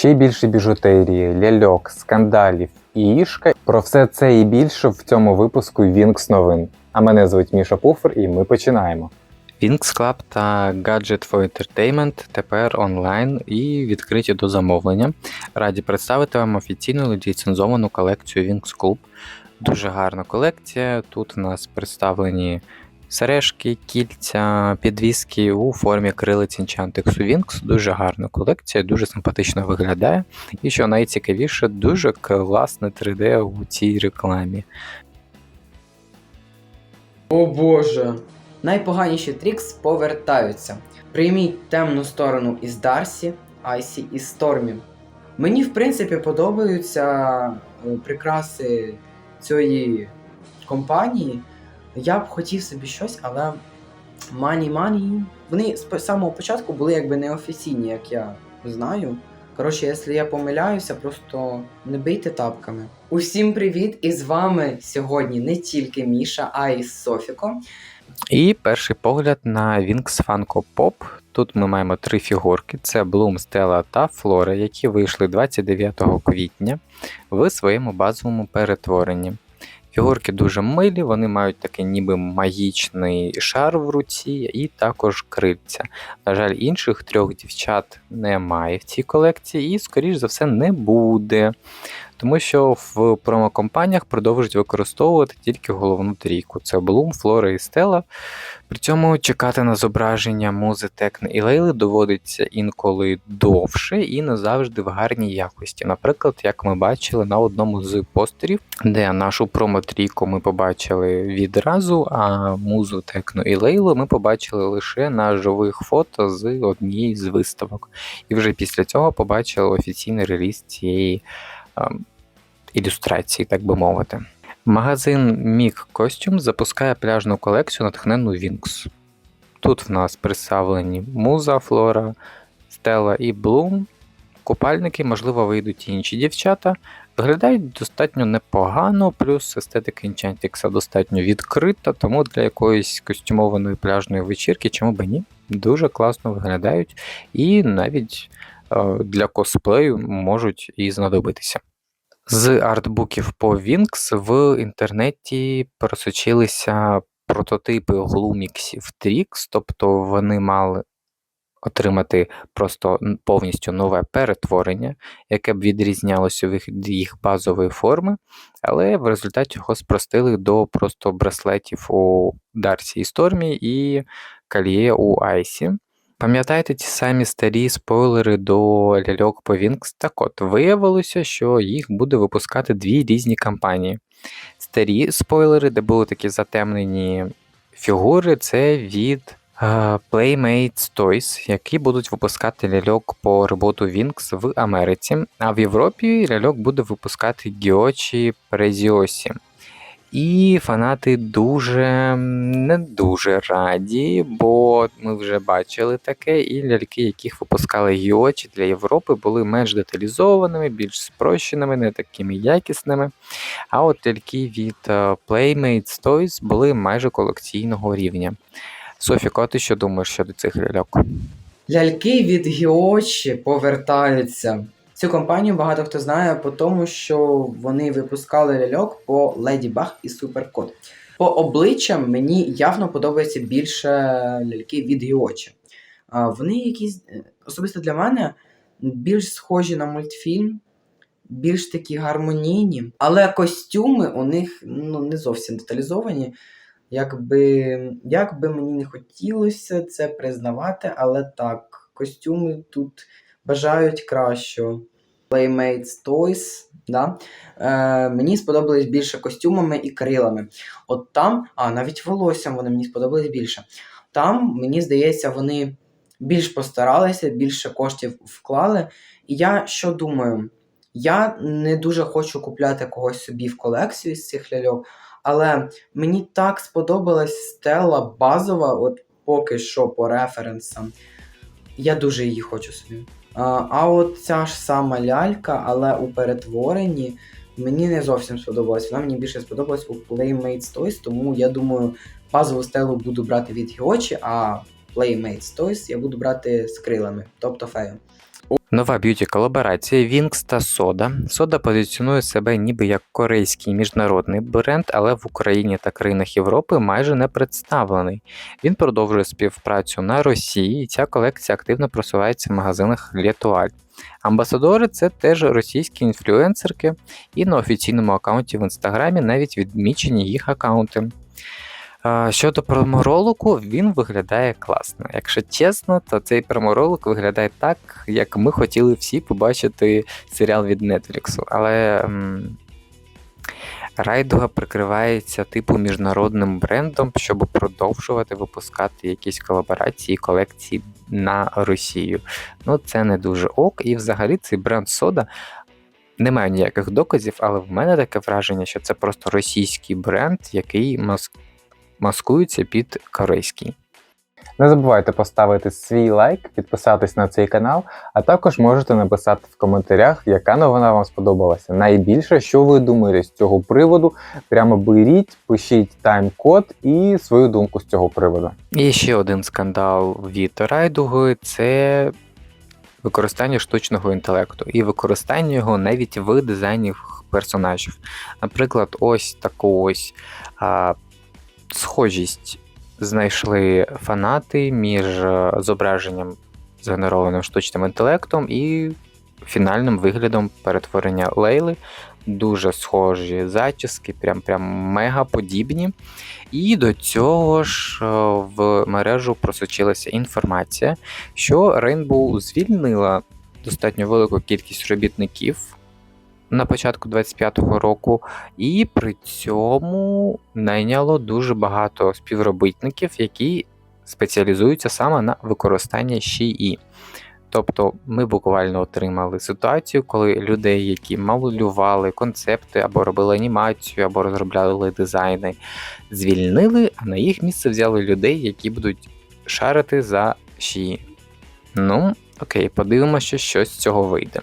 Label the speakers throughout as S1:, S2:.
S1: Ще більше біжутерії, ляльок, скандалів і ішка. Про все це і більше в цьому випуску Вінкс новин. А мене звуть Міша Пуфер, і ми починаємо. Wings Club та Gadget for Entertainment тепер онлайн і відкриті до замовлення. Раді представити вам офіційну ліцензовану колекцію Wings Club. Дуже гарна колекція. Тут у нас представлені сережки, кільця, підвіски у формі крилиць Enchantix Wings. Дуже гарна колекція, дуже симпатично виглядає. І що найцікавіше, дуже класне 3D у цій рекламі.
S2: О боже. Найпоганіші трікс повертаються. Прийміть темну сторону із Дарсі, Айсі і Стормі. Мені, в принципі, подобаються е, прикраси цієї компанії. Я б хотів собі щось, але Мані Мані. Вони з самого початку були якби неофіційні, як я знаю. Коротше, якщо я помиляюся, просто не бийте тапками. Усім привіт! І з вами сьогодні не тільки Міша, а й Софіко.
S1: І перший погляд на Wings Funko Pop. Тут ми маємо три фігурки: це Bloom, Stella та Flora, які вийшли 29 квітня в своєму базовому перетворенні. Фігурки дуже милі, вони мають такий ніби магічний шар в руці і також крильця. На жаль, інших трьох дівчат немає в цій колекції і, скоріш за все, не буде. Тому що в промокомпаніях продовжують використовувати тільки головну трійку: це Bloom, Flora і Stella. При цьому чекати на зображення музи Текн і Лейли доводиться інколи довше і не завжди в гарній якості. Наприклад, як ми бачили на одному з постерів, де нашу промо-трійку ми побачили відразу, а музу Текну і Лейлу ми побачили лише на живих фото з однієї з виставок. І вже після цього побачили офіційний реліз цієї ем, ілюстрації, так би мовити. Магазин Мік Costume запускає пляжну колекцію натхнену Вінкс. Тут в нас представлені Муза, Флора, Стелла і Блум. Купальники, можливо, вийдуть і інші дівчата. Виглядають достатньо непогано, плюс естетика Enchantix достатньо відкрита, тому для якоїсь костюмованої пляжної вечірки, чому б ні, дуже класно виглядають і навіть е, для косплею можуть і знадобитися. З артбуків по Wings в інтернеті просочилися прототипи глуміксів Trix, тобто вони мали отримати просто повністю нове перетворення, яке б відрізнялося від їх базової форми, але в результаті його спростили до просто браслетів у Дарсі і Стормі і Кальє у Айсі. Пам'ятаєте ті самі старі спойлери до ляльок по Wings? Так от, виявилося, що їх буде випускати дві різні кампанії. Старі спойлери, де були такі затемнені фігури, це від uh, Playmates Toys, які будуть випускати ляльок по роботу Wings в Америці, а в Європі ляльок буде випускати Гіочі Презіосі. І фанати дуже не дуже раді, бо ми вже бачили таке, і ляльки, яких випускали Гіочі для Європи, були менш деталізованими, більш спрощеними, не такими якісними. А от ляльки від е, Playmates Toys були майже колекційного рівня. Софіко, ти що думаєш щодо цих ляльок?
S2: Ляльки від Гіочі повертаються. Цю компанію багато хто знає по тому, що вони випускали ляльок по Леді Баг і Суперкот. По обличчям мені явно подобається більше ляльки від Гіочі. Вони якісь, е, особисто для мене, більш схожі на мультфільм, більш такі гармонійні, але костюми у них ну, не зовсім деталізовані. Якби, як би мені не хотілося це признавати, але так, костюми тут бажають кращого. Playmates Toys. Да? Е, Мені сподобались більше костюмами і крилами. От там, а навіть волоссям вони мені сподобались більше. Там, мені здається, вони більш постаралися, більше коштів вклали. І я що думаю? Я не дуже хочу купляти когось собі в колекцію з цих ляльок, але мені так сподобалась стела базова, от поки що по референсам. Я дуже її хочу собі. А, от ця ж сама лялька, але у перетворенні мені не зовсім сподобалась. Вона мені більше сподобалась у Playmates Toys, тому я думаю, базову стелу буду брати від Гіочі, а Playmates Toys я буду брати з крилами, тобто фею.
S1: Нова б'юті колаборація Wings та Soda. Soda позиціонує себе ніби як корейський міжнародний бренд, але в Україні та країнах Європи майже не представлений. Він продовжує співпрацю на Росії, і ця колекція активно просувається в магазинах Летуаль. Амбасадори це теж російські інфлюенсерки, і на офіційному аккаунті в інстаграмі навіть відмічені їх аккаунти. Щодо проморолику, він виглядає класно. Якщо чесно, то цей проморолик виглядає так, як ми хотіли всі побачити серіал від Netflix. Але Райдуга прикривається типу міжнародним брендом, щоб продовжувати випускати якісь колаборації, колекції на Росію. Ну, це не дуже ок. І взагалі цей бренд Сода. Немає ніяких доказів, але в мене таке враження, що це просто російський бренд, який мас- маскується під корейський.
S3: Не забувайте поставити свій лайк, підписатись на цей канал, а також можете написати в коментарях, яка новина вам сподобалася. Найбільше, що ви думаєте з цього приводу. Прямо беріть, пишіть тайм-код і свою думку з цього приводу.
S1: І ще один скандал від Райдуги це використання штучного інтелекту і використання його навіть в дизайні персонажів. Наприклад, ось таку ось а, схожість знайшли фанати між е, зображенням, згенерованим штучним інтелектом, і фінальним виглядом перетворення Лейли. Дуже схожі зачіски, прям прям мега подібні. І до цього ж е, в мережу просочилася інформація, що Rainbow звільнила достатньо велику кількість робітників на початку 25-го року, і при цьому найняло дуже багато співробітників, які спеціалізуються саме на використанні ШІІ. Тобто ми буквально отримали ситуацію, коли людей, які малювали концепти або робили анімацію, або розробляли дизайни, звільнили, а на їх місце взяли людей, які будуть шарити за ші. Ну, окей, подивимося, що з цього вийде.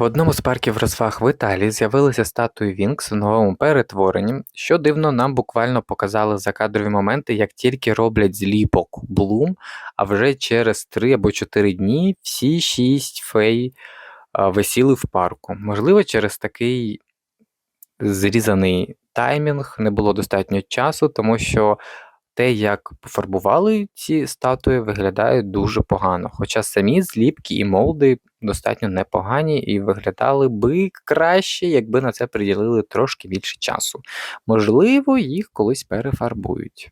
S1: В одному з парків розваг в Італії з'явилися статуї Вінкс в новому перетворенні. Що дивно, нам буквально показали закадрові моменти, як тільки роблять зліпок Блум, а вже через 3 або 4 дні всі 6 фей висіли в парку. Можливо, через такий зрізаний таймінг не було достатньо часу, тому що те, як пофарбували ці статуї, виглядає дуже погано. Хоча самі зліпки і молди достатньо непогані і виглядали би краще, якби на це приділили трошки більше часу. Можливо, їх колись перефарбують.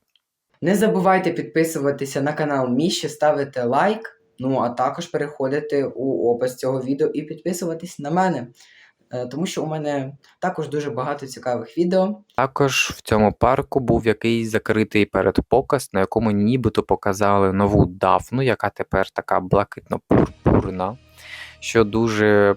S2: Не забувайте підписуватися на канал Міші, ставити лайк. Ну а також переходити у опис цього відео і підписуватись на мене. Е, Тому що у мене також дуже багато цікавих відео.
S1: Також в цьому парку був якийсь закритий передпоказ, на якому нібито показали нову дафну, яка тепер така блакитно-пурпурна, що дуже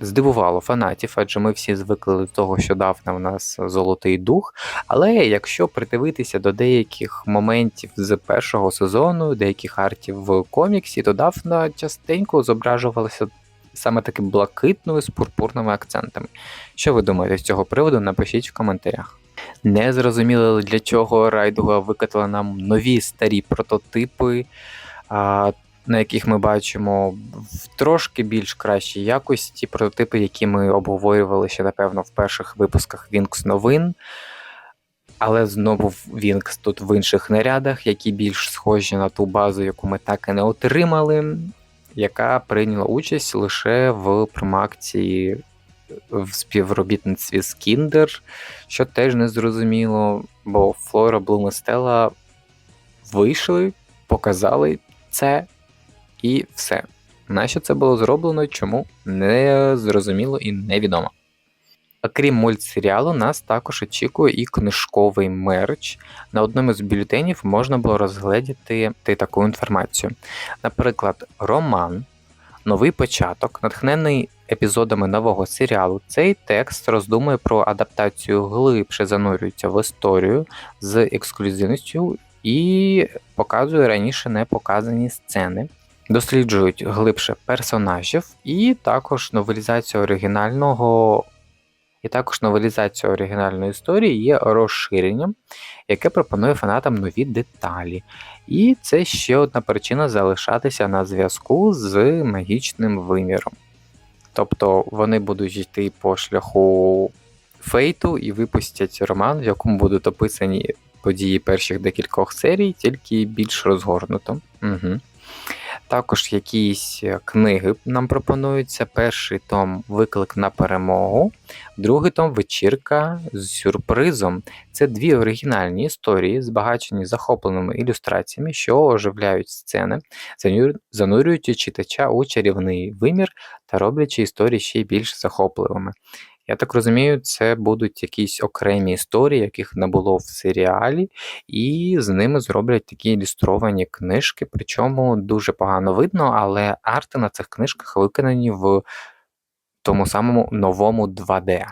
S1: здивувало фанатів, адже ми всі звикли до того, що дафна в нас золотий дух. Але якщо придивитися до деяких моментів з першого сезону, деяких артів в коміксі, то дафна частенько зображувалася саме таким блакитною з пурпурними акцентами. Що ви думаєте з цього приводу? Напишіть в коментарях. Не зрозуміло, для чого Райдуга викатала нам нові старі прототипи, на яких ми бачимо в трошки більш кращій якості прототипи, які ми обговорювали ще, напевно, в перших випусках Вінкс новин. Але знову Вінкс тут в інших нарядах, які більш схожі на ту базу, яку ми так і не отримали, яка прийняла участь лише в промакції в співробітництві з Кіндер, що теж не зрозуміло, бо Флора Блум і Стелла вийшли, показали це і все. Нащо це було зроблено, чому не зрозуміло і невідомо. Окрім мультсеріалу, нас також очікує і книжковий мерч. На одному з бюлетенів можна було розгледіти таку інформацію. Наприклад, роман, новий початок, натхнений епізодами нового серіалу. Цей текст роздумує про адаптацію глибше занурюється в історію з ексклюзивністю і показує раніше не показані сцени. Досліджують глибше персонажів і також новелізацію оригінального І також новелізація оригінальної історії є розширенням, яке пропонує фанатам нові деталі. І це ще одна причина залишатися на зв'язку з магічним виміром. Тобто вони будуть йти по шляху фейту і випустять роман, в якому будуть описані події перших декількох серій, тільки більш розгорнуто. Угу. Також якісь е, книги нам пропонуються. Перший том Виклик на перемогу, другий том Вечірка з сюрпризом. Це дві оригінальні історії, збагачені захопленими ілюстраціями, що оживляють сцени, занурюючи читача у чарівний вимір та роблячи історії ще більш захопливими. Я так розумію, це будуть якісь окремі історії, яких не було в серіалі, і з ними зроблять такі ілюстровані книжки. Причому дуже погано видно, але арти на цих книжках виконані в тому самому новому 2D.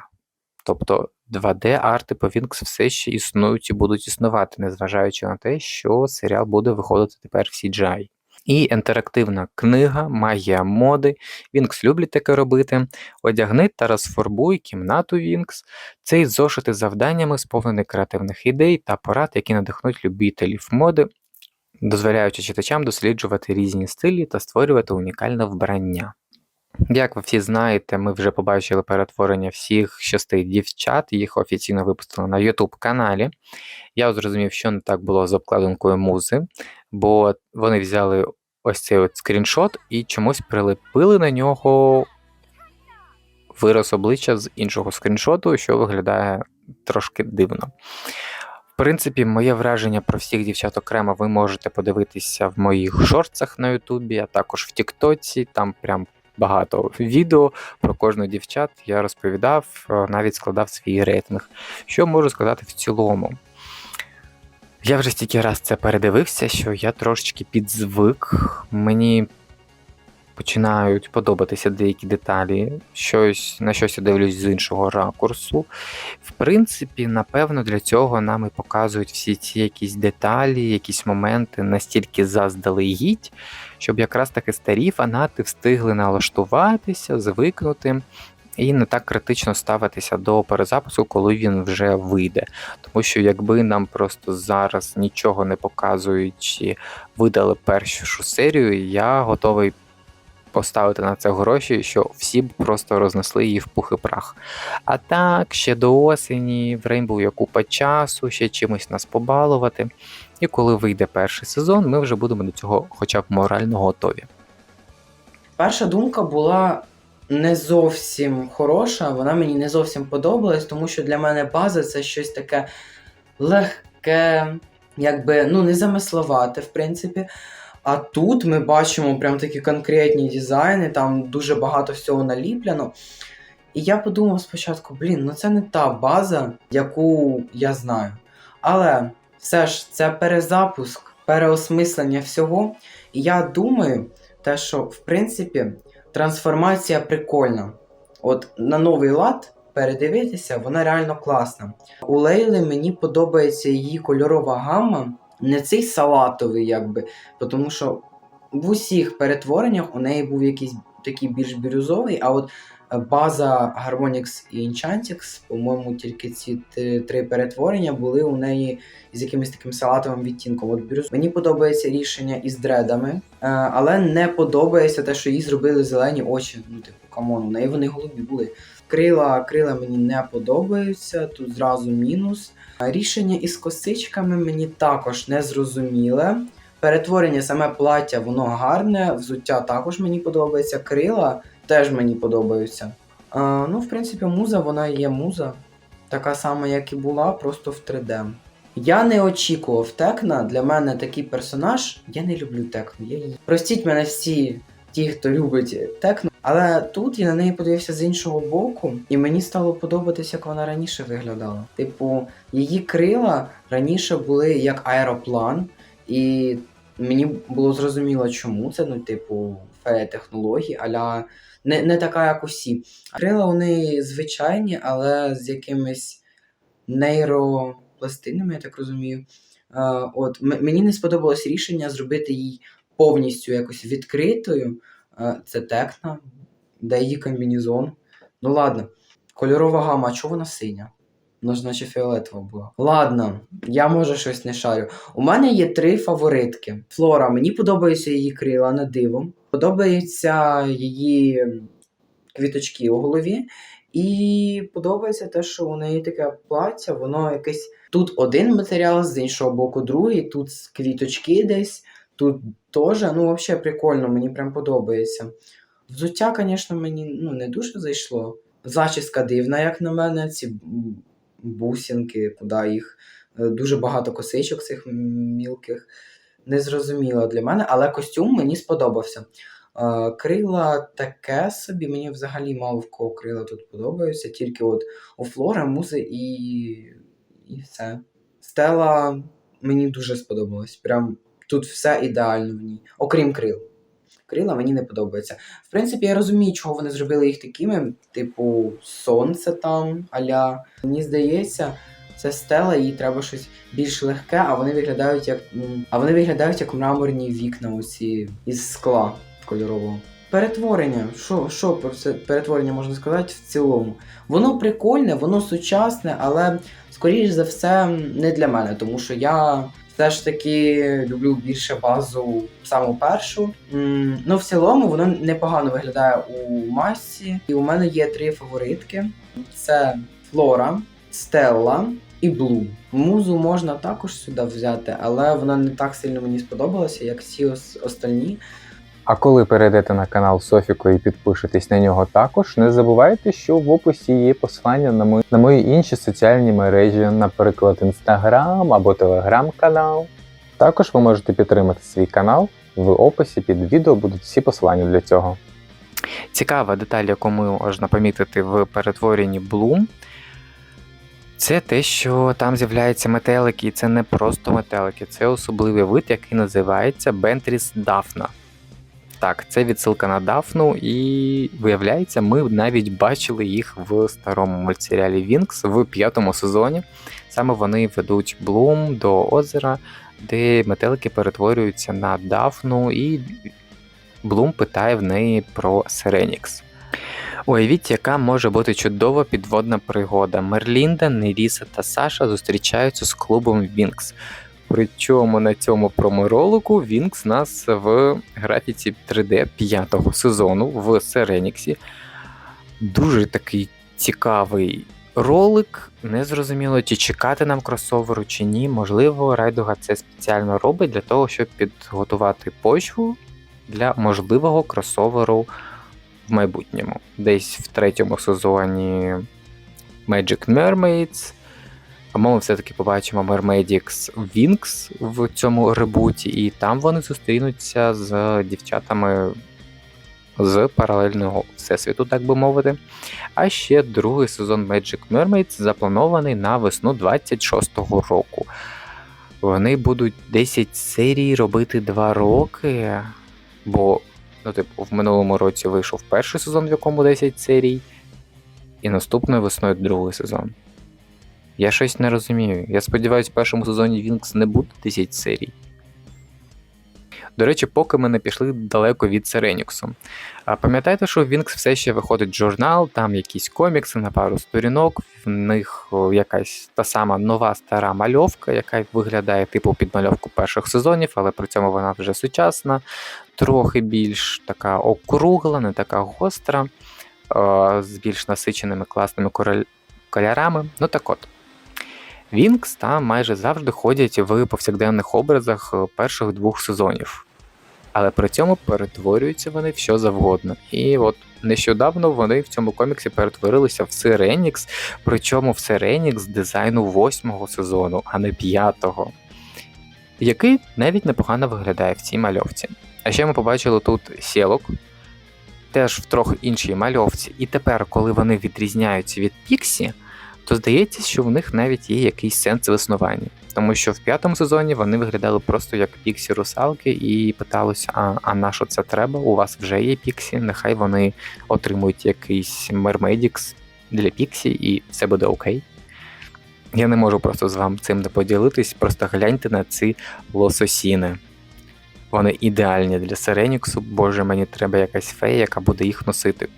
S1: Тобто 2D-арти по Вінкс все ще існують і будуть існувати, незважаючи на те, що серіал буде виходити тепер в CGI. І інтерактивна книга, магія моди. Вінкс люблять таке робити. Одягни та розфарбуй кімнату Вінкс. Цей зошит із завданнями сповнений креативних ідей та порад, які надихнуть любителів моди, дозволяючи читачам досліджувати різні стилі та створювати унікальне вбрання. Як ви всі знаєте, ми вже побачили перетворення всіх шести дівчат, їх офіційно випустили на YouTube каналі. Я зрозумів, що не так було з обкладинкою музи, бо вони взяли ось цей от скріншот і чомусь прилепили на нього вираз обличчя з іншого скріншоту, що виглядає трошки дивно. В принципі, моє враження про всіх дівчат окремо ви можете подивитися в моїх шортсах на Ютубі, а також в Тіктоці. Там прям багато відео про кожну дівчат я розповідав, е, навіть складав свій рейтинг. Що можу сказати в цілому? Я вже стільки раз це передивився, що я трошечки підзвик. Мені починають подобатися деякі деталі, щось, на щось я дивлюсь з іншого ракурсу. В принципі, напевно, для цього нам і показують всі ці якісь деталі, якісь моменти настільки заздалегідь, щоб якраз таки старі фанати встигли налаштуватися, звикнути. І не так критично ставитися до перезапису, коли він вже вийде. Тому що якби нам просто зараз нічого не показуючи, видали першу серію, я готовий поставити на це гроші, що всі б просто рознесли її в пух і прах. А так, ще до осені, в Рейнбоу є купа часу, ще чимось нас побалувати. І коли вийде перший сезон, ми вже будемо до цього хоча б морально готові.
S2: Перша думка була не зовсім хороша, вона мені не зовсім подобалась, тому що для мене база це щось таке легке, якби ну не замисловате, в принципі. А тут ми бачимо прям такі конкретні дизайни, там дуже багато всього наліплено. І я подумав спочатку, блін, ну це не та база, яку я знаю. Але все ж це перезапуск, переосмислення всього. І я думаю, те, що в принципі трансформація прикольна. От на новий лад передивитися, вона реально класна. У Лейли мені подобається її кольорова гамма, не цей салатовий, якби, тому що в усіх перетвореннях у неї був якийсь такий більш бірюзовий, а от база Harmonix і Enchantix, по-моєму, тільки ці три, перетворення були у неї з якимось таким салатовим відтінком. От бірюз... Мені подобається рішення із дредами, е, але не подобається те, що їй зробили зелені очі. Ну, типу, камон, у неї вони голубі були. Крила, крила мені не подобаються, тут зразу мінус. Рішення із косичками мені також не зрозуміле. Перетворення саме плаття, воно гарне, взуття також мені подобається, крила теж мені подобаються. А, ну, в принципі, муза, вона є муза. Така сама, як і була, просто в 3D. Я не очікував Текна. Для мене такий персонаж. Я не люблю Текну. Я. Простіть мене всі, ті, хто любить Текну. Але тут я на неї подивився з іншого боку, і мені стало подобатися, як вона раніше виглядала. Типу, її крила раніше були як аероплан, і мені було зрозуміло, чому це. Ну, типу, фея технологій, аля не, не така, як усі. Крила у неї звичайні, але з якимись нейропластинами, я так розумію. Е, от, мені не сподобалось рішення зробити її повністю якось відкритою. Е, Це текна, де її комбінезон. Ну ладно. Кольорова гама, а чого вона синя? Вона ж фіолетова була. Ладно, я може щось не шарю. У мене є три фаворитки. Флора, мені подобаються її крила на диво. Подобаються її квіточки у голові. І подобається те, що у неї таке плаття, воно якесь. Тут один матеріал, з іншого боку другий, тут квіточки десь, тут теж. Ну, взагалі прикольно, мені прям подобається. Взуття, звісно, мені ну, не дуже зайшло. Зачіска дивна, як на мене, ці бусинки, куди їх. Е, Дуже багато косичок цих мілких. Незрозуміло для мене, але костюм мені сподобався. Е, Крила таке собі, мені взагалі мало в кого крила тут подобаються, тільки от у Флори, музи і, і все. Стела мені дуже сподобалась. Прям тут все ідеально в ній, окрім крил. Крила мені не подобаються. В принципі, я розумію, чого вони зробили їх такими, типу, сонце там, аля. Мені здається, це стела, їй треба щось більш легке, а вони виглядають як. А вони виглядають як мраморні вікна оці із скла кольорового. Перетворення. Що, що про це перетворення можна сказати в цілому? Воно прикольне, воно сучасне, але скоріш за все не для мене, тому що я все ж таки люблю більше базу саму першу. Ну, в цілому воно непогано виглядає у масці. І у мене є три фаворитки: це Флора, Стелла і Блу. Музу можна також сюди взяти, але вона не так сильно мені сподобалася, як всі ос- остальні.
S3: А коли перейдете на канал Софіко і підпишетесь на нього також, не забувайте, що в описі є посилання на мої, на мої інші соціальні мережі, наприклад, Інстаграм або Телеграм-канал. Також ви можете підтримати свій канал. В описі під відео будуть всі посилання для цього.
S1: Цікава деталь, яку можна помітити в перетворенні Bloom, це те, що там з'являються метелики, і це не просто метелики, це особливий вид, який називається Бентріс Дафна. Так, це відсилка на Дафну, і виявляється, ми навіть бачили їх в старому мультсеріалі Вінкс в п'ятому сезоні. Саме вони ведуть Блум до озера, де метелики перетворюються на Дафну, і Блум питає в неї про Сиренікс. Уявіть, яка може бути чудова підводна пригода. Мерлінда, Неріса та Саша зустрічаються з клубом Вінкс. Причому на цьому проморолику Вінкс нас в графіці 3D п'ятого сезону в Сиреніксі. Дуже такий цікавий ролик. Незрозуміло, чи чекати нам кросоверу, чи ні. Можливо, Райдуга це спеціально робить для того, щоб підготувати почву для можливого кросоверу майбутньому. Десь в третьому сезоні Magic Mermaids. Або ми все-таки побачимо Mermaids Wings в цьому ребуті, і там вони зустрінуться з дівчатами з паралельного всесвіту, так би мовити. А ще другий сезон Magic Mermaids запланований на весну 26-го року. Вони будуть 10 серій робити 2 роки, бо ну, типу, в минулому році вийшов перший сезон, в якому 10 серій, і наступною весною другий сезон. Я щось не розумію. Я сподіваюся, в першому сезоні Вінкс не буде 10 серій. До речі, поки ми не пішли далеко від Сиреніксу. А пам'ятаєте, що в Вінкс все ще виходить журнал, там якісь комікси на пару сторінок, в них якась та сама нова стара мальовка, яка виглядає типу підмальовку перших сезонів, але при цьому вона вже сучасна, трохи більш така округла, не така гостра, з більш насиченими класними кольорами. Ну так от. Вінкс там майже завжди ходять в повсякденних образах е, перших двох сезонів. Але при цьому перетворюються вони в що завгодно. І от нещодавно вони в цьому коміксі перетворилися в Сиренікс, причому в Сиренікс дизайну восьмого сезону, а не п'ятого, який навіть непогано виглядає в цій мальовці. А ще ми побачили тут сілок, теж в трохи іншій мальовці. І тепер, коли вони відрізняються від Піксі, то здається, що в них навіть є якийсь сенс в існуванні. Тому що в п'ятому сезоні вони виглядали просто як піксі русалки і питалися: а, а на що це треба? У вас вже є піксі, нехай вони отримують якийсь мермедікс для піксі, і все буде окей. Я не можу просто з вами цим не поділитись, просто гляньте на ці лососіни. Вони ідеальні для Сиреніксу, боже, мені треба якась фея, яка буде їх носити.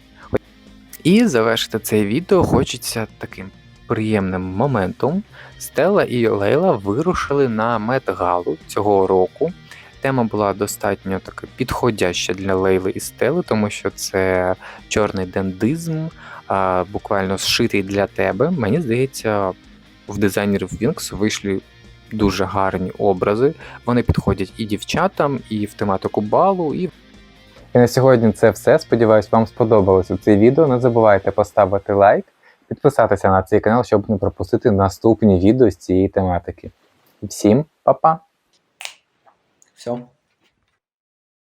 S1: І завершити це відео хочеться таким приємним моментом. Стелла і Лейла вирушили на Met-галу цього року. Тема була достатньо така підходяща для Лейли і Стели, тому що це чорний дендизм, а, буквально зшитий для тебе. Мені здається, в дизайнерів Wings вийшли дуже гарні образи. Вони підходять і дівчатам, і в тематику балу, і
S3: І на сьогодні це все. Сподіваюсь, вам сподобалося це відео. Не забувайте поставити лайк, підписатися на цей канал, щоб не пропустити наступні відео з цієї тематики. Всім па-па!
S2: Все.